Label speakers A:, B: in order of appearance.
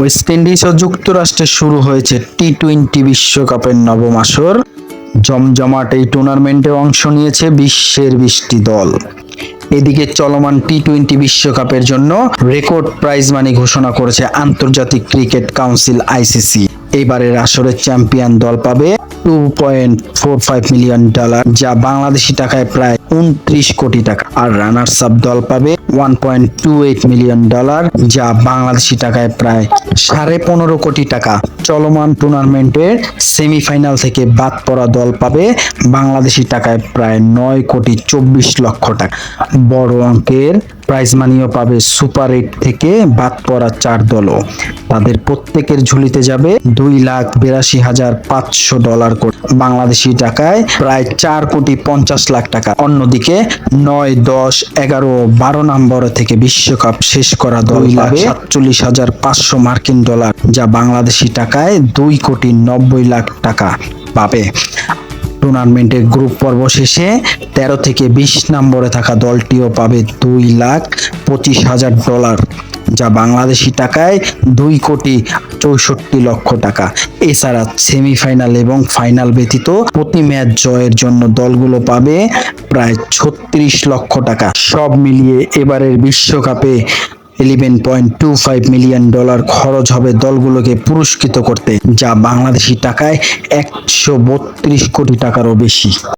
A: West Indies ও যুক্তরাষ্ট্রে শুরু হয়েছে টি টোয়েন্টি বিশ্বকাপের নবম আসর। জমজমাট এই টুর্নামেন্টে অংশ নিয়েছে বিশ্বের বিশটি দল। এদিকে চলমান টি টোয়েন্টি বিশ্বকাপের জন্য রেকর্ড প্রাইজ মানি ঘোষণা করেছে আন্তর্জাতিক ক্রিকেট কাউন্সিল আইসিসি। এবারের আসরের চ্যাম্পিয়ন দল পাবে two point four five million dollar যা বাংলাদেশি টাকায় প্রায় উনত্রিশ কোটি টাকা। আর রানার্স আপ দল পাবে one point two eight million dollar যা বাংলাদেশি টাকায় প্রায় সাড়ে পনেরো কোটি টাকা। চলমান টুর্নামেন্টের সেমিফাইনাল থেকে বাদ পড়া দল পাবে বাংলাদেশি টাকায় প্রায় নয় কোটি চব্বিশ লক্ষ টাকা। বড় অঙ্কের প্রাইজ মানিও পাবে সুপার এইট থেকে বাদ পড়া চার দলও। তাদের প্রত্যেকের ঝুলিতে যাবে দুই লাখ বিরাশি হাজার পাঁচশো ডলার করে। বাংলাদেশি টাকায় প্রায় চার কোটি পঞ্চাশ লাখ টাকা। অন্যদিকে নয় দশ এগারো বারো নম্বর থেকে বিশ্বকাপ শেষ করা দুই লাখ সাতচল্লিশ হাজার পাঁচশো মার্কিন ডলার যা বাংলাদেশি টাকায় দুই কোটি নব্বই লাখ টাকা পাবে। টুর্নামেন্টের গ্রুপ পর্ব শেষে তেরো থেকে বিশ নম্বরে থাকা দলটিও পাবে দুই লাখ পঁচিশ হাজার ডলার। যা বাংলাদেশি টাকায় দুই কোটি চৌষট্টি লক্ষ টাকা। এছাড়া সেমিফাইনাল এবং ফাইনাল ব্যতীত প্রতি ম্যাচ জয়ের জন্য দলগুলো পাবে প্রায় ছত্রিশ লক্ষ টাকা। সব মিলিয়ে এবারের বিশ্বকাপে eleven point two five million dollar খরচ হবে দলগুলোকে পুরস্কৃত করতে, যা বাংলাদেশি টাকায় একশো বত্রিশ কোটি টাকারও বেশি।